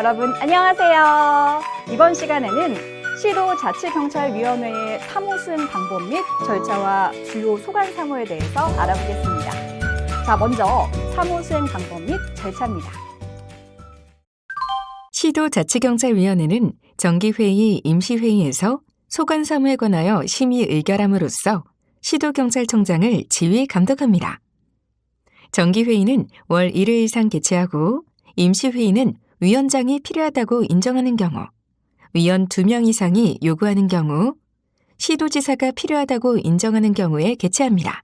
여러분 안녕하세요. 이번 시간에는 시도 자치경찰위원회의 사무승 방법 및 절차와 주요 소관 사무에 대해서 알아보겠습니다. 자, 먼저 사무승 방법 및 절차입니다. 시도 자치경찰위원회는 정기회의, 임시회의에서 소관 사무에 관하여 심의 의결함으로써 시도경찰청장을 지휘 감독합니다. 정기회의는 월 1회 이상 개최하고 임시회의는 위원장이 필요하다고 인정하는 경우, 위원 2명 이상이 요구하는 경우, 시도지사가 필요하다고 인정하는 경우에 개최합니다.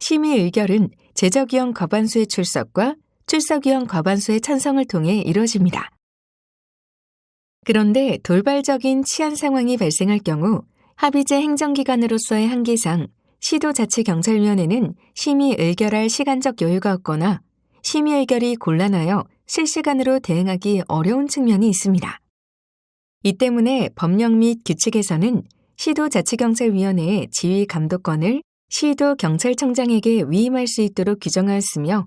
심의 의결은 제적위원 과반수의 출석과 출석위원 과반수의 찬성을 통해 이루어집니다. 그런데 돌발적인 치안 상황이 발생할 경우 합의제 행정기관으로서의 한계상 시도자치경찰위원회는 심의 의결할 시간적 여유가 없거나 심의 의결이 곤란하여 실시간으로 대응하기 어려운 측면이 있습니다. 이 때문에 법령 및 규칙에서는 시도자치경찰위원회의 지휘 감독권을 시도경찰청장에게 위임할 수 있도록 규정하였으며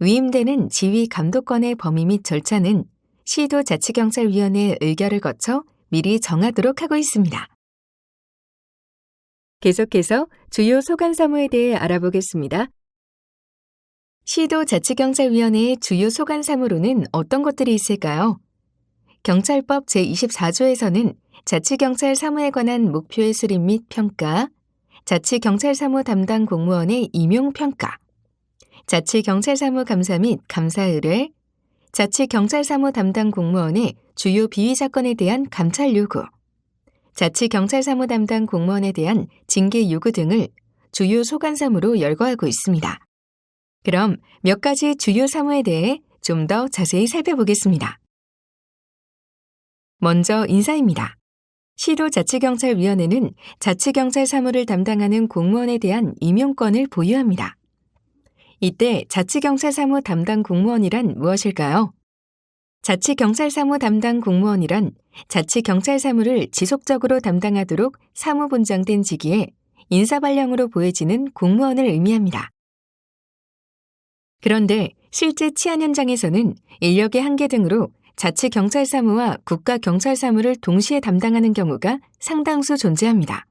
위임되는 지휘 감독권의 범위 및 절차는 시도자치경찰위원회의 의결을 거쳐 미리 정하도록 하고 있습니다. 계속해서 주요 소관 사무에 대해 알아보겠습니다. 시도 자치경찰위원회의 주요 소관 사무로는 어떤 것들이 있을까요? 경찰법 제24조에서는 자치경찰 사무에 관한 목표의 수립 및 평가, 자치경찰 사무 담당 공무원의 임용 평가, 자치경찰 사무 감사 및 감사 의뢰, 자치경찰 사무 담당 공무원의 주요 비위 사건에 대한 감찰 요구, 자치경찰 사무 담당 공무원에 대한 징계 요구 등을 주요 소관사무로 열거하고 있습니다. 그럼 몇 가지 주요 사무에 대해 좀 더 자세히 살펴보겠습니다. 먼저 인사입니다. 시도 자치경찰위원회는 자치경찰 사무를 담당하는 공무원에 대한 임용권을 보유합니다. 이때 자치경찰 사무 담당 공무원이란 무엇일까요? 자치경찰 사무 담당 공무원이란 자치경찰 사무를 지속적으로 담당하도록 사무 분장된 직위에 인사발령으로 보여지는 공무원을 의미합니다. 그런데 실제 치안 현장에서는 인력의 한계 등으로 자치 경찰 사무와 국가 경찰 사무를 동시에 담당하는 경우가 상당수 존재합니다.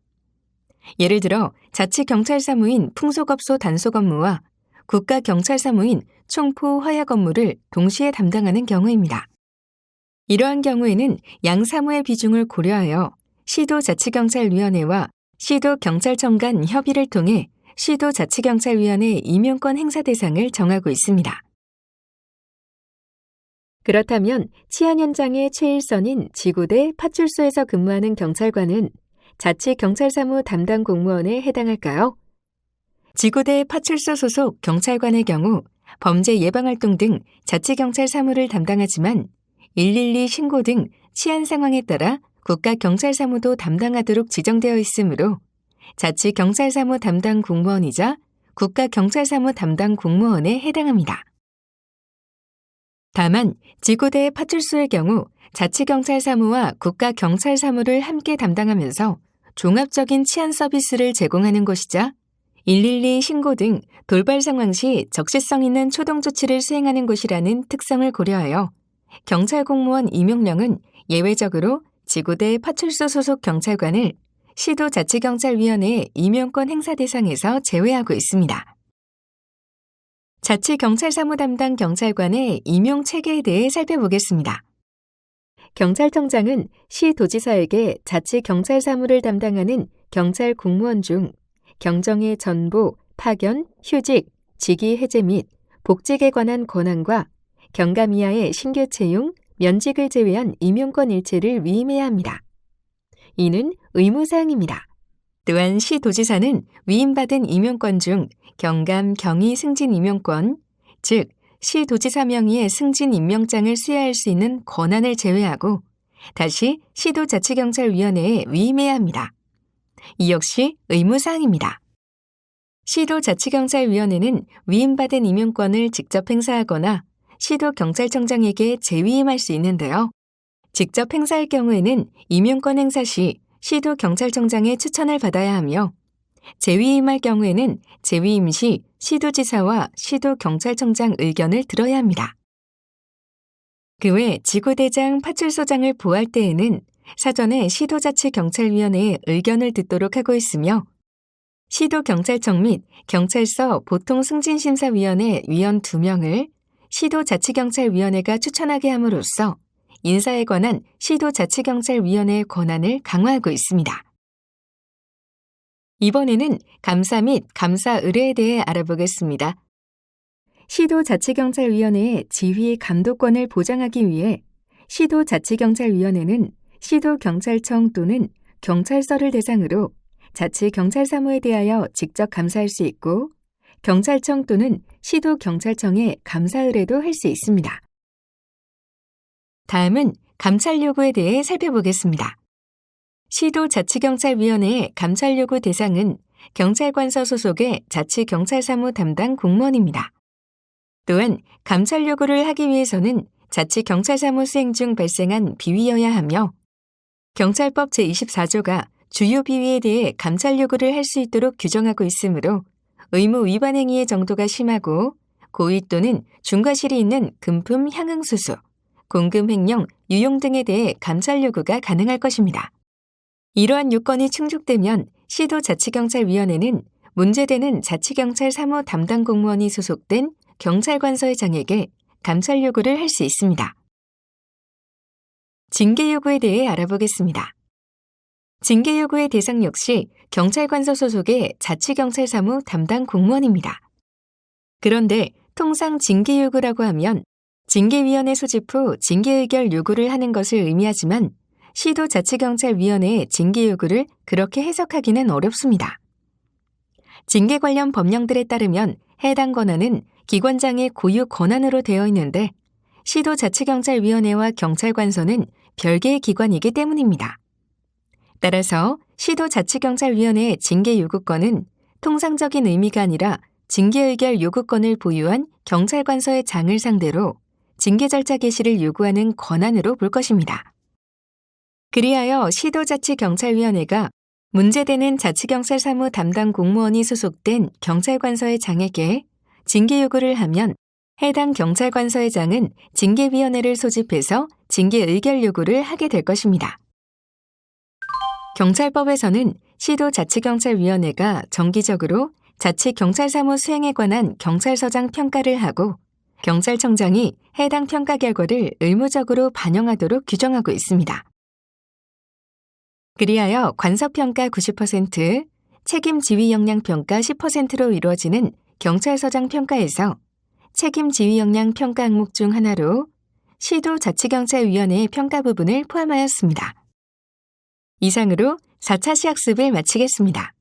예를 들어 자치 경찰 사무인 풍속업소 단속 업무와 국가 경찰 사무인 총포 허약 업무를 동시에 담당하는 경우입니다. 이러한 경우에는 양 사무의 비중을 고려하여 시도 자치경찰위원회와 시도 경찰청 간 협의를 통해 시도 자치경찰위원회 임용권 행사 대상을 정하고 있습니다. 그렇다면 치안 현장의 최일선인 지구대 파출소에서 근무하는 경찰관은 자치경찰사무 담당 공무원에 해당할까요? 지구대 파출소 소속 경찰관의 경우 범죄 예방 활동 등 자치경찰 사무를 담당하지만 112 신고 등 치안 상황에 따라 국가경찰사무도 담당하도록 지정되어 있으므로 자치경찰사무 담당 공무원이자 국가경찰사무 담당 공무원에 해당합니다. 다만 지구대 파출소의 경우 자치경찰사무와 국가경찰사무를 함께 담당하면서 종합적인 치안 서비스를 제공하는 곳이자 112 신고 등 돌발 상황 시 적시성 있는 초동 조치를 수행하는 곳이라는 특성을 고려하여 경찰 공무원 임용령은 예외적으로 지구대 파출소 소속 경찰관을 시도 자치경찰위원회 임용권 행사 대상에서 제외하고 있습니다. 자치경찰사무 담당 경찰관의 임용 체계에 대해 살펴보겠습니다. 경찰청장은 시도지사에게 자치경찰사무를 담당하는 경찰 공무원 중 경정의 전보, 파견, 휴직, 직위 해제 및 복직에 관한 권한과 경감 이하의 신규 채용, 면직을 제외한 임용권 일체를 위임해야 합니다. 이는 의무사항입니다. 또한 시 도지사는 위임받은 임용권 중 경감 경위 승진 임용권, 즉 시 도지사 명의의 승진 임명장을 수여할 수 있는 권한을 제외하고 다시 시도자치경찰위원회에 위임해야 합니다. 이 역시 의무사항입니다. 시도자치경찰위원회는 위임받은 임용권을 직접 행사하거나 시도경찰청장에게 재위임할 수 있는데요. 직접 행사할 경우에는 임용권 행사 시 시도 경찰청장의 추천을 받아야 하며 재위임할 경우에는 재위임 시 시도지사와 시도경찰청장 의견을 들어야 합니다. 그 외 지구대장 파출소장을 보할 때에는 사전에 시도자치경찰위원회의 의견을 듣도록 하고 있으며 시도경찰청 및 경찰서 보통승진심사위원회 위원 2명을 시도자치경찰위원회가 추천하게 함으로써 인사에 관한 시도자치경찰위원회의 권한을 강화하고 있습니다. 이번에는 감사 및 감사 의뢰에 대해 알아보겠습니다. 시도자치경찰위원회의 지휘 감독권을 보장하기 위해 시도자치경찰위원회는 시도경찰청 또는 경찰서를 대상으로 자치경찰사무에 대하여 직접 감사할 수 있고 경찰청 또는 시도경찰청에 감사 의뢰도 할 수 있습니다. 다음은 감찰 요구에 대해 살펴보겠습니다. 시도 자치경찰위원회의 감찰 요구 대상은 경찰관서 소속의 자치경찰사무 담당 공무원입니다. 또한 감찰 요구를 하기 위해서는 자치경찰사무 수행 중 발생한 비위여야 하며 경찰법 제24조가 주요 비위에 대해 감찰 요구를 할 수 있도록 규정하고 있으므로 의무 위반 행위의 정도가 심하고 고의 또는 중과실이 있는 금품 향응수수, 공금 횡령, 유용 등에 대해 감찰 요구가 가능할 것입니다. 이러한 요건이 충족되면 시도 자치경찰위원회는 문제되는 자치경찰 사무 담당 공무원이 소속된 경찰관서의장에게 감찰 요구를 할 수 있습니다. 징계 요구에 대해 알아보겠습니다. 징계 요구의 대상 역시 경찰관서 소속의 자치경찰 사무 담당 공무원입니다. 그런데 통상 징계 요구라고 하면 징계위원회 소집 후 징계 의결 요구를 하는 것을 의미하지만 시도 자치경찰위원회의 징계 요구를 그렇게 해석하기는 어렵습니다. 징계 관련 법령들에 따르면 해당 권한은 기관장의 고유 권한으로 되어 있는데 시도 자치경찰위원회와 경찰관서는 별개의 기관이기 때문입니다. 따라서 시도 자치경찰위원회의 징계 요구권은 통상적인 의미가 아니라 징계 의결 요구권을 보유한 경찰관서의 장을 상대로 징계 절차 개시를 요구하는 권한으로 볼 것입니다. 그리하여 시도자치경찰위원회가 문제되는 자치경찰 사무 담당 공무원이 소속된 경찰관서의 장에게 징계 요구를 하면 해당 경찰관서의 장은 징계위원회를 소집해서 징계 의결 요구를 하게 될 것입니다. 경찰법에서는 시도자치경찰위원회가 정기적으로 자치경찰사무 수행에 관한 경찰서장 평가를 하고 경찰청장이 해당 평가 결과를 의무적으로 반영하도록 규정하고 있습니다. 그리하여 관서평가 90%, 책임 지휘 역량 평가 10%로 이루어지는 경찰서장 평가에서 책임 지휘 역량 평가 항목 중 하나로 시도 자치경찰위원회의 평가 부분을 포함하였습니다. 이상으로 4차 시학습을 마치겠습니다.